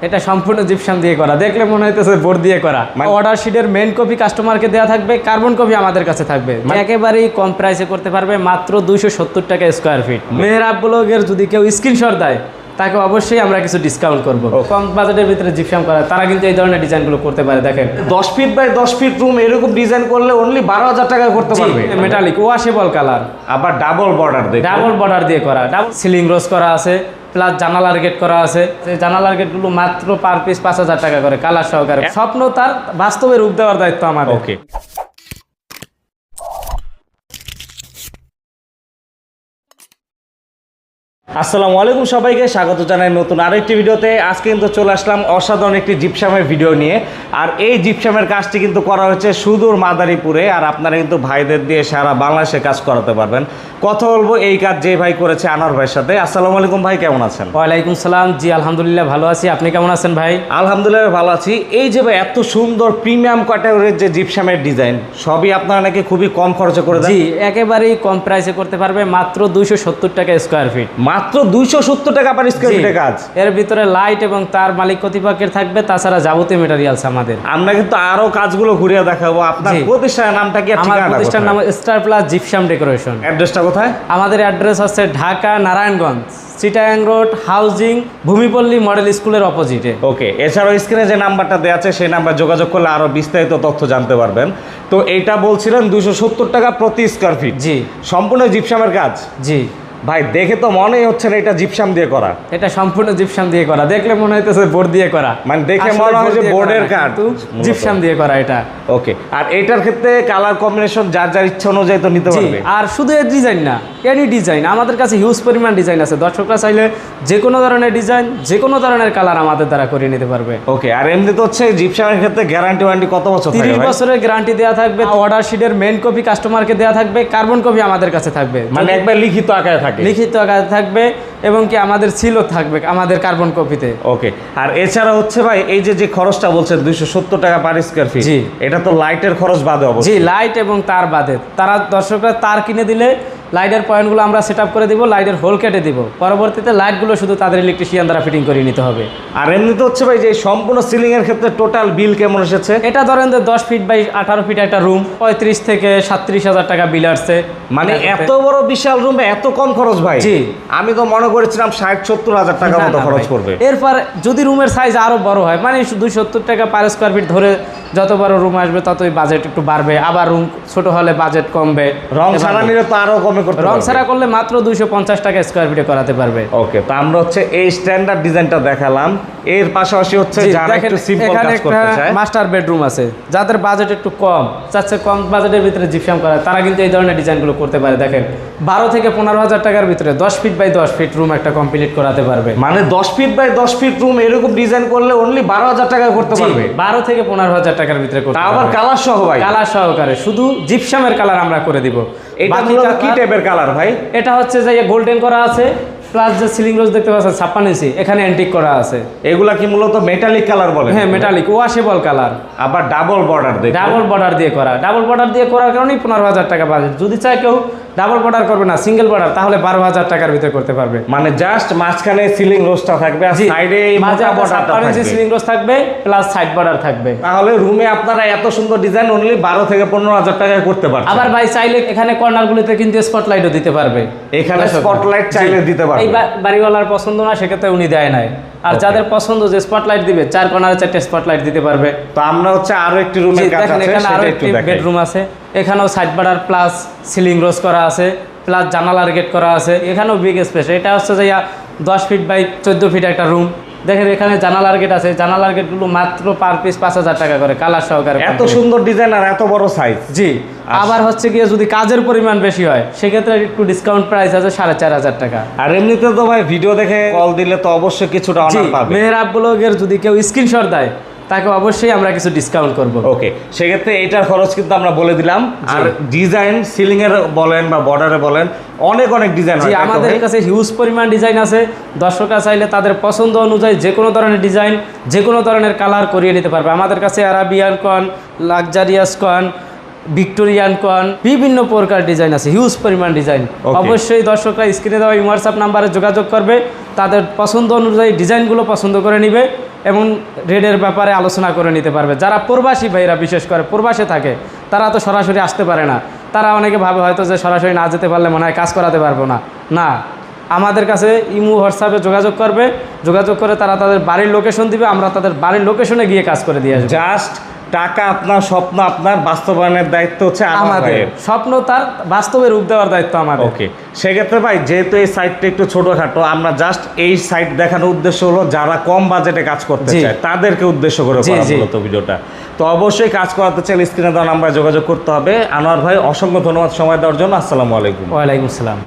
এটা সম্পূর্ণ জিপসাম দিয়ে করা। দেখলে মনে হইতেছে বোর্ড দিয়ে করা। মানে- অর্ডার শিটের মেন কপি কাস্টমারকে দেওয়া থাকবে কার্বন কপি আমাদের কাছে থাকবে। মানে- একেবারেই কম প্রাইসে করতে পারবে মাত্র দুইশো সত্তর টাকা স্কোয়ার ফিট মেহরাব ব্লগের যদি কেউ স্ক্রিনশট দেয় তাকে অবশ্যই আমরা কিছু ডিসকাউন্ট করব। কম বাজেটের ভিতরে জিপসাম করা তারা কিন্তু এই ধরনের ডিজাইনগুলো করতে পারে দেখেন। দশ ফিট বাই দশ ফিট রুম এরকম ডিজাইন করলে অনলি বারো হাজার টাকায় করতে পারবে। মেটালিক ওয়াশেবল কালার আবার ডাবল বর্ডার দেখুন ডাবল বর্ডার দিয়ে করা। ডাবল সিলিং রোজ করা আছে। প্লাস জানালার গেট করা আছে। সেই জানালার গেটগুলো মাত্র পার পিস পাঁচ হাজার টাকা করে কালার সহকারে। স্বপ্ন তার বাস্তবে রূপ দেওয়ার দায়িত্ব আমার ওকে আসসালামু আলাইকুম সবাইকে স্বাগত জানাই নতুন আরেকটি ভিডিওতে। আজকে কিন্তু চলে আসলাম অসাধারণ একটি জিপসামের ভিডিও নিয়ে। আর এই জিপসামের কাজটি কিন্তু করা হয়েছে সুদূর মাদারীপুরে আর আপনারা কিন্তু ভাইদের দিয়ে সারা বাংলাদেশে কাজ করাতে পারবেন। কথা বলব এই কাজ যে ভাই করেছে আনোয়ার ভাইয়ের সাথে। আসসালামু আলাইকুম ভাই কেমন আছেন? ওয়ালাইকুম সালাম। জি আলহামদুলিল্লাহ ভালো আছি। আপনি কেমন আছেন ভাই? আলহামদুলিল্লাহ ভালো আছি। এই যে ভাই এত সুন্দর প্রিমিয়াম ক্যাটাগরির যে জিপসামের ডিজাইন সবই আপনারা নাকি খুবই কম খরচে করে দেন? জি একেবারেই কম প্রাইসে করতে পারবে মাত্র দুইশো সত্তর টাকা স্কোয়ার ফিট মাত্র দুইশো সত্তর টাকা পার স্কোয়ার জি। ফিটে কাজ। এর ভিতরে লাইট এবং তার মালিক কর্তৃপক্ষের থাকবে তাছাড়া যাবতীয় মেটারিয়ালস আমাদের। আমরা কিন্তু আরও কাজগুলো ঘুরিয়ে দেখাবো। আপনার প্রতিষ্ঠানের নামটা কি আমার ঠিকানাটা প্রতিষ্ঠান নাম স্টার প্লাস জিপসাম ডেকোরেশন অ্যাড্রেসটা কোথায়? আমাদের অ্যাড্রেস হচ্ছে Dhaka Narayanganj Chittagong road housing Bhumipalli model স্কুলের অপোজিটে ওকে এছাড়াও স্ক্রিনে যে নাম্বারটা দেওয়া আছে সেই নাম্বার যোগাযোগ করলে আরও বিস্তারিত তথ্য জানতে পারবেন। তো এটা বলছিলেন দুশো সত্তর টাকা প্রতি স্কোয়ার ফিট জি। সম্পূর্ণ জিপসামের কাজ? জি। ভাই দেখে তো মনেই হচ্ছে না এটা জিপসাম দিয়ে করা। এটা সম্পূর্ণ জিপসাম দিয়ে করা। দেখলে মনে হইতেছে বোর্ড দিয়ে করা। মানে দেখে মনে হয় যে বোর্ডের কাঠ। জিপসাম দিয়ে করা এটা। ওকে আর এইটার ক্ষেত্রে কালার কম্বিনেশন যার যার ইচ্ছা অনুযায়ী তো নিতে পারবে। আর শুধু এর ডিজাইন না এনি ডিজাইন আমাদের কাছে হিউজ পরিমাণ ডিজাইন আছে। দর্শকরা চাইলে যে কোনো ধরনের ডিজাইন যে কোনো ধরনের কালার আমাদের দ্বারা করে নিতে পারবে। ওকে আর এমনি তো হচ্ছে জিপসামের ক্ষেত্রে গ্যারান্টি ওয়ারেন্টি কত বছর তিরিশ বছরের গ্যারান্টি দেওয়া থাকবে। অর্ডার শিটের মেন কপি কাস্টমারকে দেওয়া থাকবে। কার্বন কপি আমাদের কাছে থাকবে। মানে একবার লিখিত আকারে থাকে লিখিত আকারে থাকবে এবং কি আমাদের সিলও থাকবে আমাদের কার্বন কপিতে। ওকে আর এছাড়া হচ্ছে ভাই এই যে যে খরচটা বলছেন দুইশো সত্তর টাকা পার স্কোয়ার ফিট এটা তো লাইটের খরচ বাদে জি অবশ্যই লাইট এবং তার বাদে। তারা দর্শকরা তার কিনে দিলে লাইটের পয়েন্টগুলো আমরা সেট করে দিব লাইটের হোল কেটে দিব। পরবর্তীতে লাইটগুলো শুধু তাদের ইলেকট্রিশিয়ান দ্বারা ফিটিং করে নিতে হবে। আর এমনিতে হচ্ছে ভাই যে সম্পূর্ণ সিলিং এর ক্ষেত্রে টোটাল বিল কেমন এসেছে? এটা ধরেন যে দশ ফিট বাই আঠারো ফিট একটা রুম পঁয়ত্রিশ থেকে সাত্রিশ হাজার টাকা বিল আসছে। মানে এত বড় বিশাল রুমে এত কম খরচ ভাই? জি। আমি তো মনে করেছিলাম ষাট সত্তর হাজার টাকা মতো খরচ করবে এরপর যদি রুমের সাইজ আরও বড় হয় মানে দুই সত্তর টাকা পার স্কোয়ার ফিট ধরে যত বড় রুম আসবে ততই বাজেট একটু বাড়বে। আবার রুম ছোট হলে বাজেট কমবে। রং। ছাড়া নিলে তো আরও কমে করতে রং। ছাড়া করলে মাত্র দুইশো পঞ্চাশ টাকা স্কোয়ার ফিটে করাতে পারবে ওকে তো আমরা হচ্ছে এই স্ট্যান্ডার্ড ডিজাইনটা দেখালাম এর পাশাপাশি হচ্ছে যারা একটু সিম্পল কাজ করতে চায়। মাস্টার বেডরুম আছে। যাদের বাজেট একটু কম চাচ্ছে কম বাজেটের ভিতরে জিপসাম করা। তারা কিন্তু এই ধরনের ডিজাইনগুলো করতে পারে। দেখেন বারো থেকে পনেরো হাজার টাকার ভিতরে দশ ফিট বাই দশ ফিট রুম একটা কমপ্লিট করাতে পারবে। মানে দশ ফিট বাই দশ ফিট রুম এরকম ডিজাইন করলে অনলি বারো হাজার টাকায় করতে পারবে। বারো থেকে পনেরো হাজার টাকার ভিতরে করতে আবার কালার সহ ভাই। কালার সহকারে শুধু জিপসামের কালার আমরা করে দিব। এটা কি টাইপের কালার ভাই? এটা হচ্ছে যে গোল্ডেন করা আছে। প্লাস যে সিলিং রোজ দেখতে পাচ্ছেন ছাপ্পান্ন ইঞ্চি এখানে অ্যান্টিক করা আছে। এগুলা কি মূলত মেটালিক কালার বলে? হ্যাঁ মেটালিক ওয়াশেবল কালার আবার ডাবল বর্ডার দিয়ে ডাবল বর্ডার দিয়ে করা। ডাবল বর্ডার দিয়ে করার কারণেই পনেরো হাজার টাকা বাজেট যদি চায় কেউ ডাবল বর্ডার করবে না সিঙ্গেল বর্ডার তাহলে বারো হাজার টাকার ভিতরে করতে পারবে। মানে জাস্ট মাঝখানে সিলিং রোজটা থাকবে আর সাইডে মাঝে সিলিং রোজ থাকবে। প্লাস সাইড বর্ডার থাকবে। তাহলে রুমে আপনারা এত সুন্দর ডিজাইন অনলি বারো থেকে পনেরো হাজার টাকায় করতে পারছেন। আবার ভাই চাইলে এখানে কর্নারগুলিতে কিন্তু স্পটলাইটও দিতে পারবে। এখানে। স্পটলাইট চাইলে দিতে পারবে এই বাড়িওয়ালার পছন্দ না সেক্ষেত্রে উনি দেয় নাই। আর যাদের পছন্দ যে স্পটলাইট দিবে চার কর্নারে চারটে স্পটলাইট দিতে পারবে। তো আমরা হচ্ছে আরও একটি রুম রুমের কাজ দেখেন এখানে আরও একটি বেডরুম আছে। এখানেও সাইড বাড়ার প্লাস সিলিং রোজ করা আছে প্লাস জানালার গেট করা আছে। এখানেও বিগ স্পেস এটা হচ্ছে যে দশ ফিট বাই চোদ্দ ফিট একটা রুম দেখেন এখানে জানালার গেট আছে। জানালার গেটগুলো মাত্র পার পিস পাঁচ হাজার টাকা করে কালার সহকারে এত সুন্দর ডিজাইন আর এত বড় সাইজ জি আবার হচ্ছে গিয়ে যদি কাজের পরিমাণ বেশি হয় সেক্ষেত্রে একটু ডিসকাউন্ট প্রাইস আছে সাড়ে চার হাজার টাকা। আর এমনিতে তো ভাই ভিডিও দেখে কল দিলে তো অবশ্যই কিছুটা অনার পাবে। যদি কেউ স্ক্রিনশট দেয় তাকে অবশ্যই আমরা কিছু ডিসকাউন্ট করব। ওকে সেক্ষেত্রে এটার খরচ কিন্তু আমরা বলে দিলাম। আর ডিজাইন সিলিং এর বলেন বা বর্ডারে বলেন অনেক অনেক ডিজাইন জি আমাদের কাছে হিউজ পরিমাণ ডিজাইন আছে। দর্শকরা চাইলে তাদের পছন্দ অনুযায়ী যে কোনো ধরনের ডিজাইন যে কোনো ধরনের কালার করিয়ে নিতে পারবে। আমাদের কাছে আরাবিয়ান কন লাক্সারিয়াস কন ভিক্টোরিয়ান কন বিভিন্ন প্রকার ডিজাইন আছে হিউজ পরিমাণ ডিজাইন অবশ্যই দর্শকরা স্ক্রিনে দেওয়া হোয়াটসঅ্যাপ নাম্বারে যোগাযোগ করবে। তাদের পছন্দ অনুযায়ী ডিজাইনগুলো পছন্দ করে নিবে এবং রেডের ব্যাপারে আলোচনা করে নিতে পারবে। যারা প্রবাসী ভাইরা, বিশেষ করে প্রবাসে থাকে, তারা তো সরাসরি আসতে পারে না। তারা অনেকে ভাবে হয়তো যে সরাসরি না যেতে পারলে মনে হয় কাজ করাতে পারব না। না, আমাদের কাছে ইমু, হোয়াটসঅ্যাপে যোগাযোগ করবে। যোগাযোগ করে তারা তাদের বাড়ির লোকেশন দিবে, আমরা তাদের বাড়ির লোকেশনে গিয়ে কাজ করে দিয়ে আসব। জাস্ট টাকা আপনার স্বপ্ন আপনার বাস্তবায়নের দায়িত্ব হচ্ছে আমাদের। স্বপ্ন তার বাস্তবে রূপ দেওয়ার দায়িত্ব আমাদের। ওকে সেক্ষেত্রে ভাই যেহেতু এই সাইটটা একটু ছোটোখাটো আমরা জাস্ট এই সাইট দেখানোর উদ্দেশ্য হলো যারা কম বাজেটে কাজ করতে। চায় তাদেরকে উদ্দেশ্য করে মূলত ভিডিওটা। তো অবশ্যই কাজ করাতে চাইলে স্ক্রিনে দেওয়া নাম্বারে যোগাযোগ করতে হবে। আনোয়ার ভাই অসংখ্য ধন্যবাদ সময় দেওয়ার জন্য। আসসালামু আলাইকুম। ওয়ালাইকুম আসসালাম।